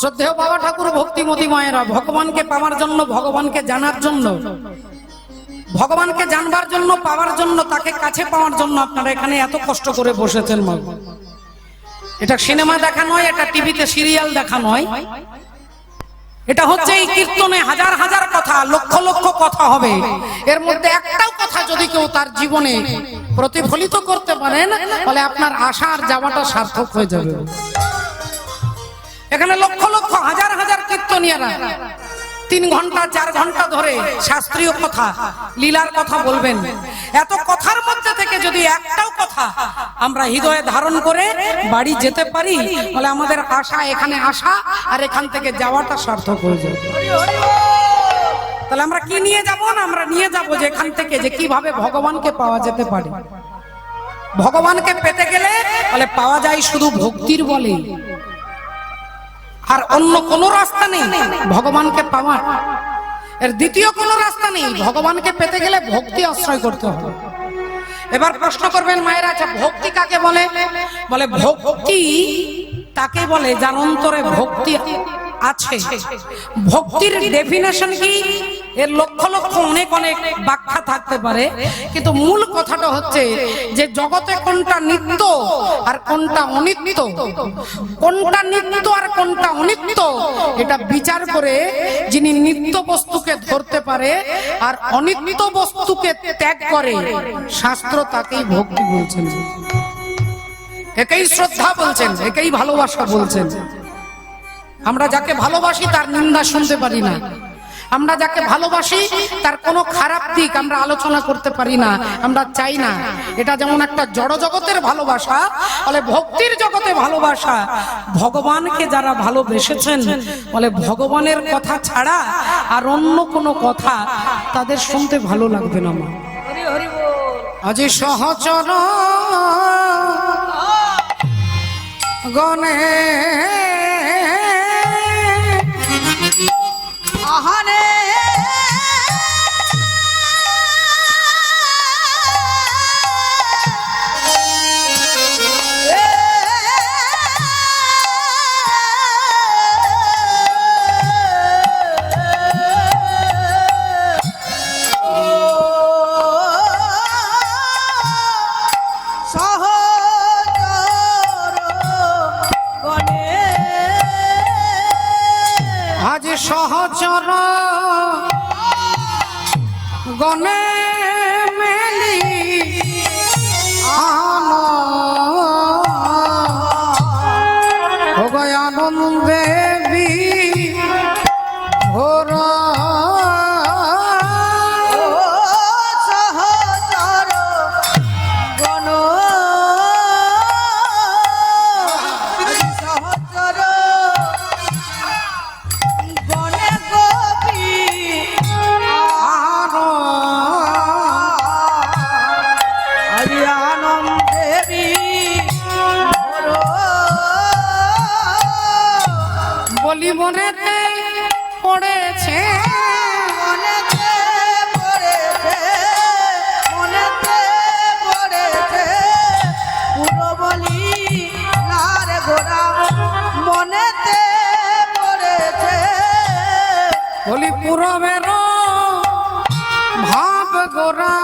শ্রদ্ধেয় বাবা ঠাকুর, ভক্তিমতী মায়েরা, ভগবানকে পাওয়ার জন্য, ভগবানকে জানার জন্য, ভগবানকে জানবার জন্য, পাওয়ার জন্য, তাকে কাছে পাওয়ার জন্য আপনারা এখানে এত কষ্ট করে বসেছেন এটা সিনেমা দেখা নয়, এটা টিভিতে সিরিয়াল দেখা নয়। এটা হচ্ছে এই কীর্তনে হাজার হাজার কথা, লক্ষ লক্ষ কথা হবে। এর মধ্যে একটাও কথা যদি কেউ তার জীবনে প্রতিফলিত করতে পারেন, তাহলে আপনার আশা আর যাওয়াটা সার্থক হয়ে যাবে। এখানে লক্ষ লক্ষ, হাজার হাজার কীর্তনিয়ারা। তিন ঘণ্টা, চার ঘণ্টা ধরে শাস্ত্রীয় কথা, লীলার কথা বলবেন। এত কথার মধ্যে থেকে যদি একটাও কথা আমরা হৃদয়ে ধারণ করে বাড়ি যেতে পারি, তাহলে আমাদের আশা এখানে আসা আর এখান থেকে যাওয়াটা সার্থক হয়ে যাবে। তাহলে আমরা কি নিয়ে যাব না আমরা নিয়ে যাব যে এখান থেকে, যে কীভাবে ভগবানকে পাওয়া যেতে পারে। ভগবানকে পেতে গেলে তাহলে পাওয়া যায় শুধু ভক্তির বলে আর অন্য কোনো রাস্তা নেই। ভগবানকে পাওয়ার। এর দ্বিতীয় কোনো রাস্তা নেই। ভগবানকে পেতে গেলে ভক্তি আশ্রয় করতে হবে। এবার প্রশ্ন করবেন মায়ের আচ্ছা ভক্তি কাকে বলে? বলে, ভক্তি তাকে বলে যার অন্তরে ভক্তি আছে। ভক্তির ডেফিনেশন কি? এর লক্ষ লক্ষ অনেক অনেক ব্যাখ্যা থাকতে পারে, কিন্তু মূল কথাটা হচ্ছে যে জগতে কোনটা নিত্য আর কোনটা অনিত্য। কোনটা নিত্য আর কোনটা অনিত্য, এটা বিচার করে যিনি নিত্য বস্তুকে ধরতে পারে আর অনিত্য বস্তুকে ত্যাগ করে, শাস্ত্র তাকেই ভক্তি বলছেন। একেই শ্রদ্ধা বলছেন, একেই ভালোবাসা বলছেন। আমরা যাকে ভালোবাসি তার নিন্দা শুনতে পারি না। আমরা যাকে ভালোবাসি, তার কোনো খারাপ দিক আমরা আলোচনা করতে পারি না, আমরা চাই না। এটা যেমন একটা জড় জগতের ভালোবাসা, বলে ভক্তির জগতে ভালোবাসা। ভগবানকে যারা ভালোবেসেছেন, বলে ভগবানের কথা ছাড়া আর অন্য কোনো কথা তাদের শুনতে ভালো লাগবে না, মা। আজি সহচর। গণে গণে মেলি আনন্দ। দেবী ভোর বলি মনেতে পড়েছে মনেতে পড়েছে মনেতে পড়েছে। পুরো বলি নার গোরা মনেতে পড়েছে। বলি পুরবের ভাব গোরা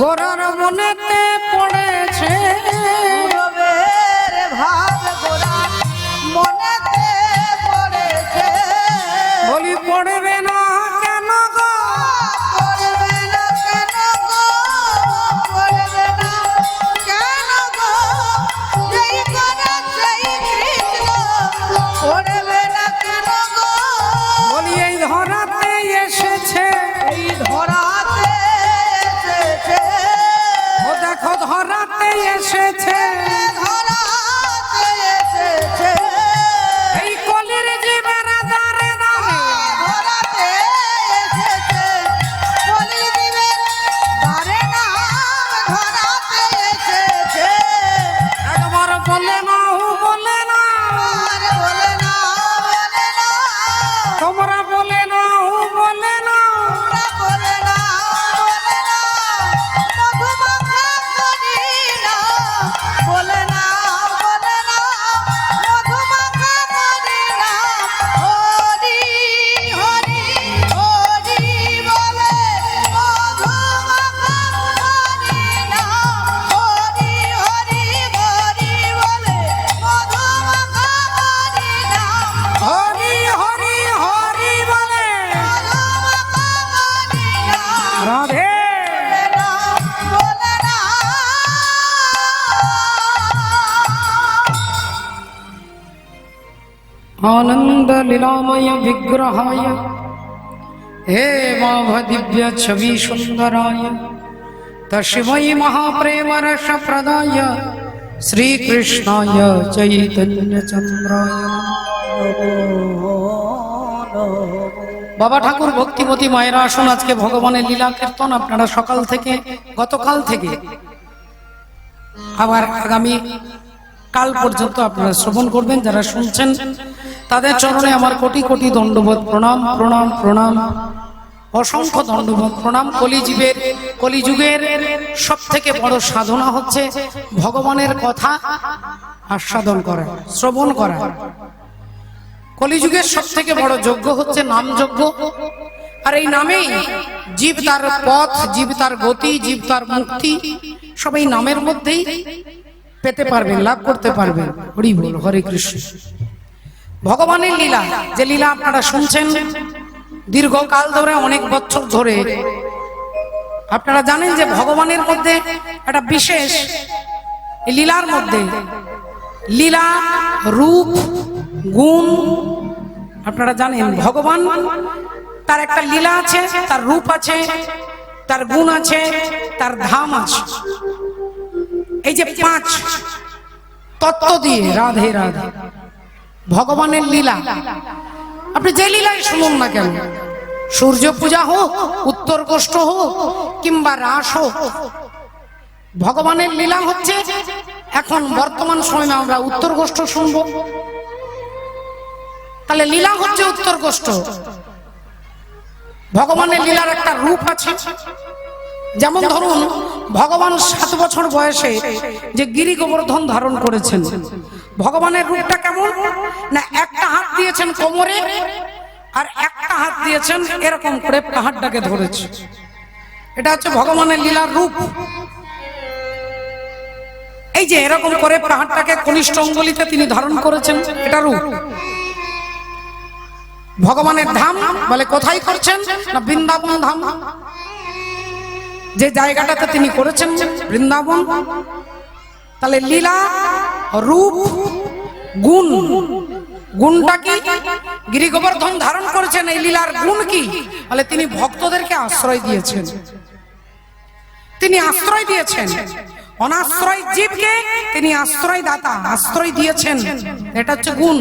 গোরার মনেতে এসেছে। এই কলির জীবন দারে বলে না বলে না তোমরা বলে না आनन्दलीलामय विग्रहाय हे दिव्य छवि सुन्दराय तस्मै महाप्रेमरसप्रदाय श्रीकृष्णाय चैतन्यचन्द्राय বাবা ঠাকুর ভক্তিমতী মায়েরা আসুন আজকে ভগবানের লীলা কীর্তন আপনারা সকাল থেকে গতকাল থেকে আবার আগামী কাল পর্যন্ত আপনারা শ্রবণ করবেন যারা শুনছেন তাদের চরণে আমার কোটি কোটি দণ্ডবোধ প্রণাম প্রণাম প্রণাম অসংখ্য দণ্ডবোধ প্রণাম। কলিজীবের কলিযুগের সব থেকে বড় সাধনা হচ্ছে ভগবানের কথা আস্বাদন করা শ্রবণ করা। কলিযুগের সব থেকে বড় যজ্ঞ হচ্ছে নাম যজ্ঞ। আর এই নামেই জীব তার পথ জীব তার গতি জীব তার মুক্তি সব এই নামের মধ্যেই পেতে পারবেন লাভ করতে পারবেন। হরি বল হরে কৃষ্ণ। ভগবানের লীলা, যে লীলা আপনারা শুনছেন, দীর্ঘকাল ধরে, অনেক বছর ধরে। আপনারা জানেন যে ভগবানের মধ্যে একটা বিশেষ লীলার মধ্যে লীলা, রূপ, গুণ, আপনারা জানেন, ভগবান তার একটা লীলা আছে, তার রূপ আছে, তার গুণ আছে, তার ধাম আছে। এই যে পাঁচ তত্ত্ব দিয়ে রাধে রাধে। ভগবানের লীলা। আপনি যে লীলাই শুনুন না কেন? সূর্য পূজা হোক, উত্তর কোষ্ঠ হোক, কিংবা রাস হোক, ভগবানের লীলা হচ্ছে এখন বর্তমান সময়ে আমরা উত্তর গোষ্ঠ শুনব। তাহলে লীলা হচ্ছে উত্তর গোষ্ঠ ভগবানের লীলার একটা রূপ আছে। যেমন ধরুন, ভগবান সাত বছর বয়সে যে গিরি গোবর্ধন ধারণ করেছেন ভগবানের রূপটা কেমন? না, একটা হাত দিয়েছেন কোমরে, আর একটা হাত দিয়েছেন এরকম করে পাহাড়টাকে ধরেছে। এটা হচ্ছে ভগবানের লীলার রূপ। এই যে এরকম করে পাহাড়টাকে কনিষ্ঠ অঙ্গলিতে তিনি ধারণ করেছেন, এটা রূপ। ভগবানের ধাম বলে কোথায় করছেন? না, বৃন্দাবন ধাম। যে জায়গাটাতে তিনি করেছেন, বৃন্দাবন। তাহলে লীলা রূপ, গুণ। গুণটা কি গিরি গোবর্ধন ধারণ করেছেন এই লীলার গুণ কি? বলে তিনি ভক্তদেরকে আশ্রয় দিয়েছেন। তিনি আশ্রয় দিয়েছেন। অনাশ্রয় জীবকে তিনি আশ্রয় দাতা আশ্রয় দিয়েছেন। এটা হচ্ছে গুণ।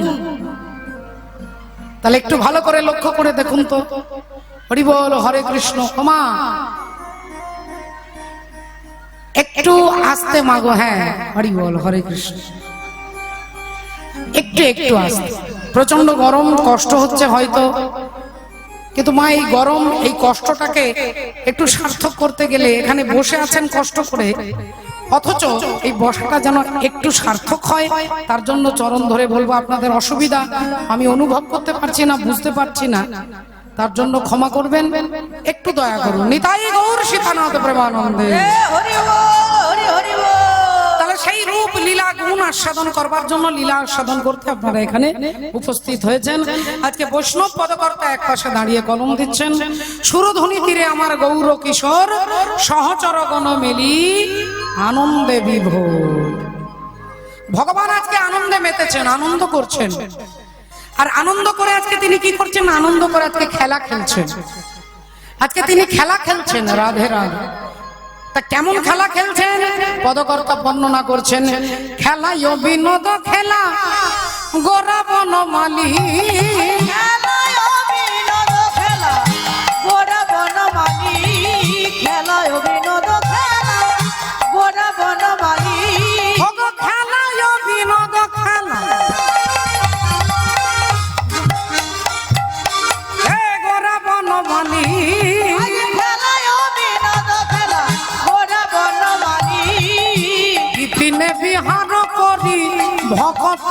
তাহলে একটু ভালো করে লক্ষ্য করে দেখুন তো। হরি বল, হরে কৃষ্ণ ক্ষমা একটু আসতে মাগো হ্যাঁ হরি বল হরে কৃষ্ণ। একটু একটু আসতে। প্রচণ্ড গরম কষ্ট হচ্ছে হয়তো। কিন্তু মা এই গরম এই কষ্টটাকে একটু সার্থক করতে গেলে এখানে বসে আছেন কষ্ট করে। অথচ এই বসাটা যেন একটু সার্থক হয় তার জন্য চরণ ধরে বলব আপনাদের অসুবিধা আমি অনুভব করতে পারছি না বুঝতে পারছি না। তার জন্য ক্ষমা করবেন। একটু দয়া করুন। নিতাই গৌর সীতানাথ প্রেমানন্দে। তাহলে সেই রূপ লীলা গুণ আস্বাদন করবার জন্য লীলা আস্বাদন করতে আপনারা এখানে উপস্থিত হয়েছেন। আজকে বৈষ্ণব পদকর্তা এক পাশে দাঁড়িয়ে কলম দিচ্ছেন। সুরধ্বনি তীরে আমার গৌর কিশোর সহচর গণ মেলি আনন্দে বিভোর। ভগবান আজকে আনন্দে মেতেছেন আনন্দ করছেন। আর আনন্দ করে আজকে তিনি কি করছেন? আনন্দ করে আজকে খেলা খেলছেন। আজকে তিনি খেলা খেলছেন, রাধে রাধে। তা কেমন খেলা খেলছেন? পদকর্তা বর্ণনা করছেন খেলা বিনোদ খেলা গোরা বনমালী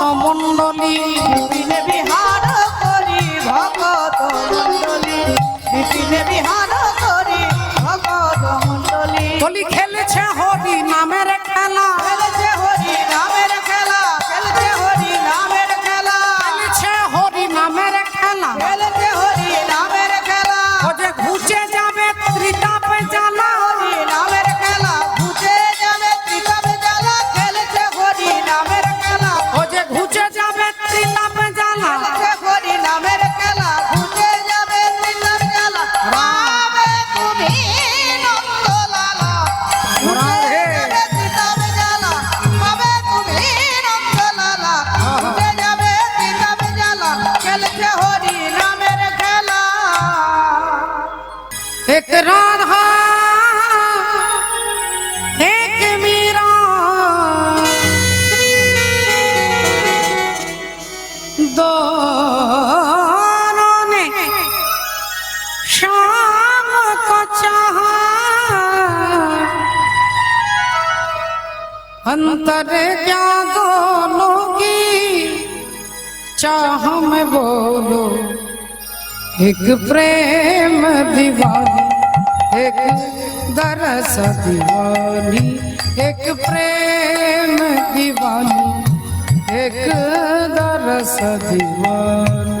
বিপিনে বিহার করি ভগত বিপিনে বিহার अंतर क्या दोनों की चाह में बोलो। एक प्रेम दीवानी, एक दरस दीवानी, एक प्रेम दीवानी, एक दरस दीवानी।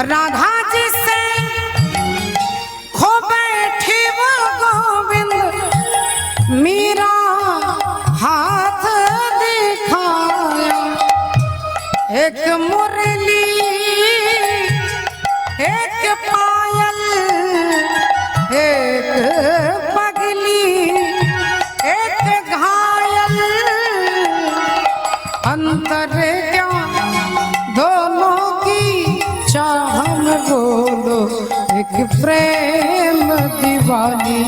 राधा जी से खो बैठी वो गोविंद। मीरा हाथ दिखाया। एक मुरली, एक पायल, एक प्रेम दीवानी,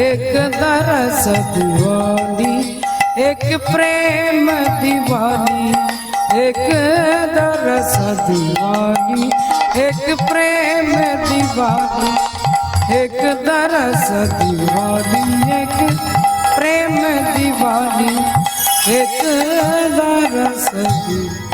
एक दरस दीवानी, एक प्रेम दीवानी, एक दरस दीवानी, एक प्रेम दीवानी, एक दरस दीवानी, एक प्रेम दीवानी, एक दरस दीवानी।